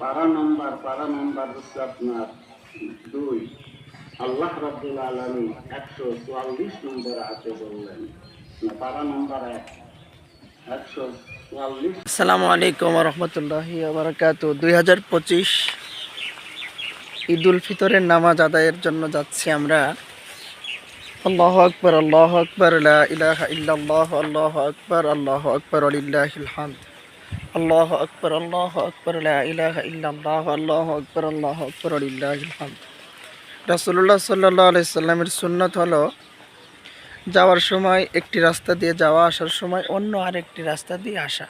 পারা নম্বর পারা নম্বর হচ্ছে আপনার দুই। আল্লাহ আলমী একশো চুয়াল্লিশ নম্বর বললেন। পারা নম্বর এক। একশো আলাইকুম রহমতুল্লাহি বারাকাতু দুই হাজার পঁচিশ ঈদ উল ফিতরের নামাজ আদায়ের জন্য যাচ্ছি আমরা। আল্লাহ আকবর আল্লাহ আকবর ইলাহা ইল্লাল্লাহ, আল্লাহ আকবর আল্লাহ আকবর আলিল্লাহিল হামদ। আল্লাহ আকবর আল্লাহ আকবর, লা ইলাহা ইল্লাল্লাহ, আল্লাহ আকবর আল্লাহ আকবর রাসূলুল্লাহ সাল্লাল্লাহু আলাইহি সাল্লামের সুন্নাত হলো, যাওয়ার সময় একটি রাস্তা দিয়ে যাওয়া, আসার সময় অন্য আরেকটি রাস্তা দিয়ে আসা।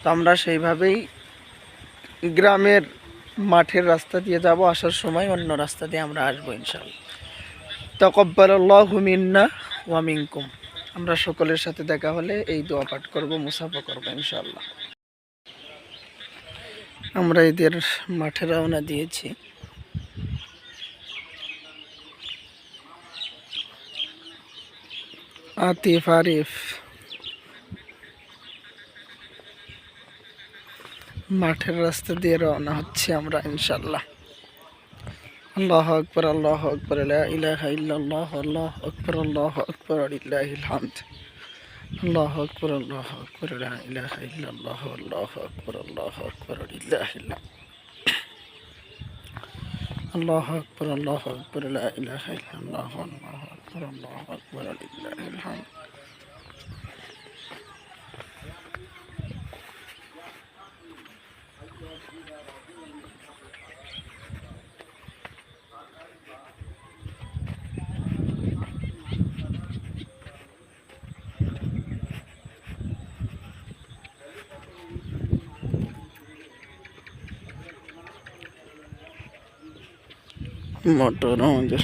তো আমরা সেইভাবেই গ্রামের মাঠের রাস্তা দিয়ে যাব, আসার সময় অন্য রাস্তা দিয়ে আমরা আসব ইনশাল্লাহ তকব্বাল মিন্না ওয়ামিনকুম আমরা সকলের সাথে দেখা হলে এই দোয়া পাঠ করব, মুসাফা করব ইনশাল্লাহ আমরা এদের মাঠে রওনা দিয়েছি। আতিফ আরিফ মাঠের রাস্তা দিয়ে রওনা হচ্ছে আমরা ইনশাল্লাহ আল্লাহ আকবর আল্লাহ আকবর ইলাহা ইল্লাল্লাহ, আল্লাহ আকবর আল্লাহ আকবর লিল্লাহিল হামদ। আল্লাহ আকবর আল্লাহ আকবর লা ইলাহা ইল্লাল্লাহ আল্লাহ আকবর আল্লাহ আকবর লিল্লাহিল হামদ আল্লাহ আকবর আল্লাহ আকবর লা ইলাহা ইল্লাল্লাহ আল্লাহ আকবর আল্লাহ আকবর লিল্লাহিল হামদ মোটর আমাদের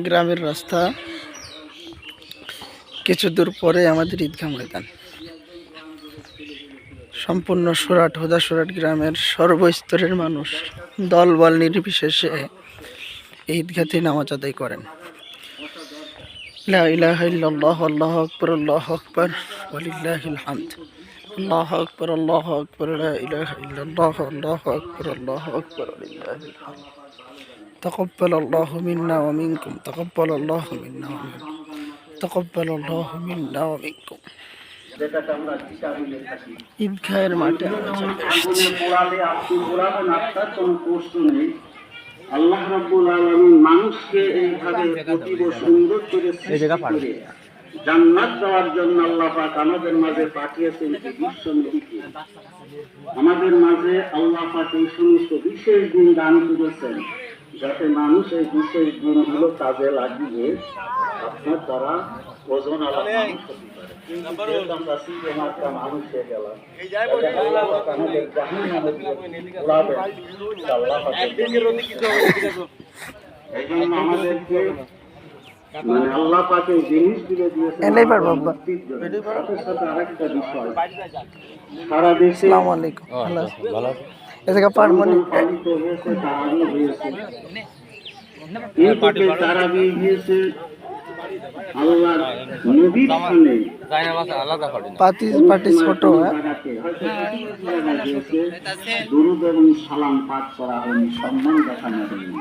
গ্রামের রাস্তা কিছু দূর পরে আমাদের ঈদগাহ ময়দান সম্পূর্ণ সুরাট হুদা সুরাট গ্রামের সর্বস্তরের মানুষ দল বল নির্বিশেষে এই ঈদগাহতে নামাজ আদায় করেন লা ইলাহা ইল্লাল্লাহ আল্লাহু আকবার আল্লাহু আকবার ওয়ালিল্লাহিল হামদ আল্লাহু আকবার আল্লাহু আকবার লা ইলাহা ইল্লাল্লাহ আল্লাহু আকবার আল্লাহু আকবার ওয়ালিল্লাহিল হামদ تقبل الله منا ومنكم تقبل الله منا ومنكم মিন্না ঈদগাহের মাঠে আল্লাহ মানুষকে এইভাবে সুন্দর জান্নাত দেওয়ার জন্য আল্লাহ আমাদের মাঝে পাঠিয়েছেন বিশ্ব নদীকে আমাদের মাঝে আল্লাহ এই সমস্ত বিশেষ গুণ দান করেছেন। যাতে মানুষ এই বিশেষ দিনগুলো কাজে লাগিয়ে আপনার দ্বারা ওজন আলা মানুষ হতে পারে। আমরা সিংহে মাত্রা মানুষ হয়ে গেলাম যাতে আল্লাহ পাক আমাদের জাহান্নামে দিয়ে পোড়াবেন, আল্লাহ এই জন্য আমাদেরকে মানে আল্লাহ পাকে জিনিস দিলে। সাথে সাথে আরেকটা বিষয়। সারা দেশে আসসালামু আলাইকুম। ভালো হয়েছে আল্লাহর নবীর সামনে। পাতি পাটি ছোট দুরুদ এবং সালাম পাঠ করা হয়নি সম্মান দেখানো হয়নি।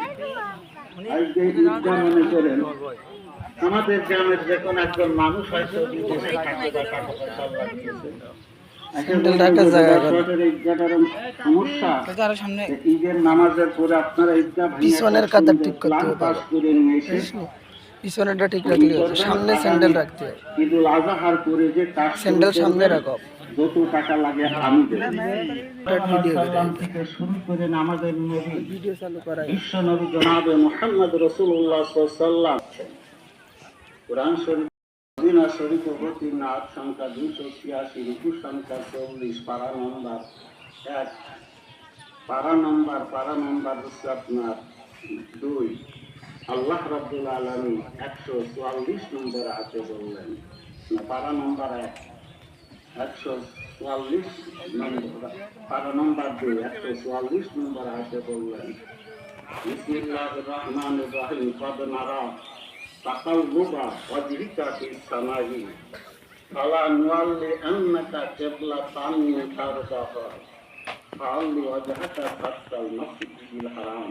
আর যে মনে করেন আমাদের গ্রামের যে কোনো একজন মানুষ হয়তো করে। পিছনের কাতার ঠিক করতে হবে। করে পিছনেটা ঠিক রাখলে হবে। সামনে স্যান্ডেল রাখতে হবে। ঈদুল আজহার পরে যে স্যান্ডেল সামনে রাখো। যত টাকা লাগে আমি দেব। ভিডিও সাল্লাম থেকে শুরু করে আমাদের নবী ভিডিও চালু করা বিশ্ব নবী জনাবে মোহাম্মদ রসুল্লাহ সাল্লাম কোরআন শরীফ মদিনা শরীফ অবতীর্ণ আট সংখ্যা দুইশো ছিয়াশি রুকু সংখ্যা চল্লিশ পারা নম্বর এক পারা নম্বর পারা নম্বর হচ্ছে আপনার দুই আল্লাহ রাব্বুল আলামিন একশো চুয়াল্লিশ নম্বর হাতে বললেন পারা নম্বর এক একশো চুয়াল্লিশ নম্বর পারা নম্বর দুই একশো চুয়াল্লিশ নম্বর হাতে বললেন বিসমিল্লাহ রহমান রহিম নারা তাকাল্লুবা ওয়াজহিকা ফিস সামাই ফালা নুয়াল্লি আন্নাকা কিবলাতান তারদাহা ফাআল্লি ওয়াজহাকা শাত্রাল মাসজিদিল হারাম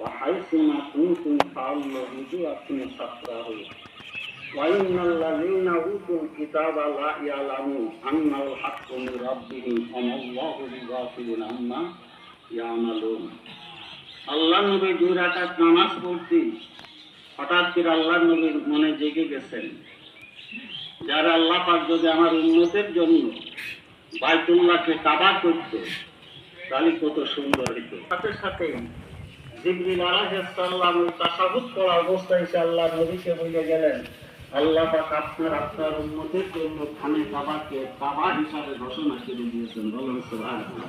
وحيث ما كنتم فعلوا وجوهكم شطره وإن الذين أوتوا الكتاب لا يعلمون أنه الحق من ربهم وما الله بغافل عما يعملون আল্লাহ নবী দুই রাকাত নামাজ পড়ছি হঠাৎ করে আল্লাহ নবীর মনে জেগে গেছেন। যারা আল্লাহ পাক যদি আমার উন্নতের জন্য বাইতুল্লাহকে কাবা করতো, তাহলে কত সুন্দর হইতো। সাথে সাথে জিবরিল আলাইহিস সালাম ওই তাশাহুদ করা অবস্থায় এসে আল্লাহ নবীকে বলে গেলেন, আল্লাহ পাক আপনার আপনার উন্নতির জন্য খানে কাবাকে কাবা হিসাবে ঘোষণা করে দিয়েছেন। বলুন, সুবহানাল্লাহ।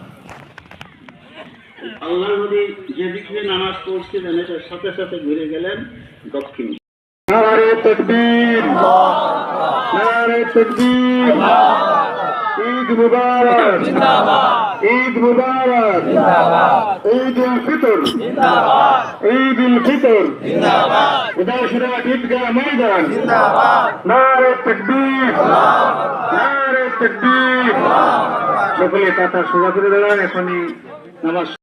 আল্লাহ নবী যেদিক দিয়ে নামাজ পড়ছিলেন, এটার সাথে সাথে ঘুরে গেলেন দক্ষিণ। নারে ঈদ মুবারক। ঈদ মুবারক। ঈদ উল ফিতর। ঈদ উল ফিতর। উদাসরা ঈদগাহ ময়দান। নারে তকবীর। নারে তকবীর। সকলে কথা সোজা করে দাঁড়ান, এখনই নামাজ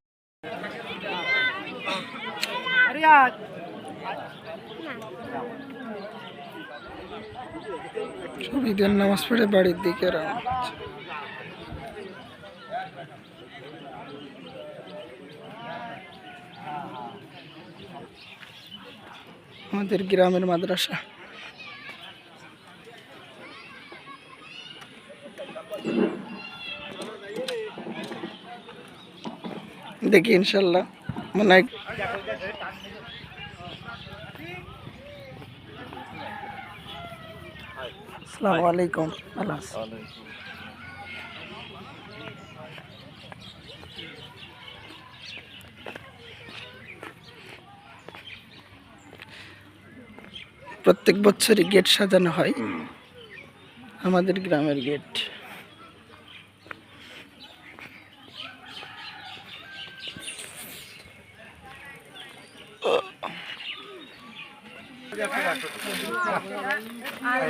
ঈদের নামাজ পড়ে বাড়ির দিকে রওনা হচ্ছে। আমাদের গ্রামের মাদ্রাসা দেখি ইনশাল্লাহ মনে হয় আসসালামু আলাইকুম। ভালো আছি প্রত্যেক বছরই গেট সাজানো হয়। আমাদের গ্রামের গেট আর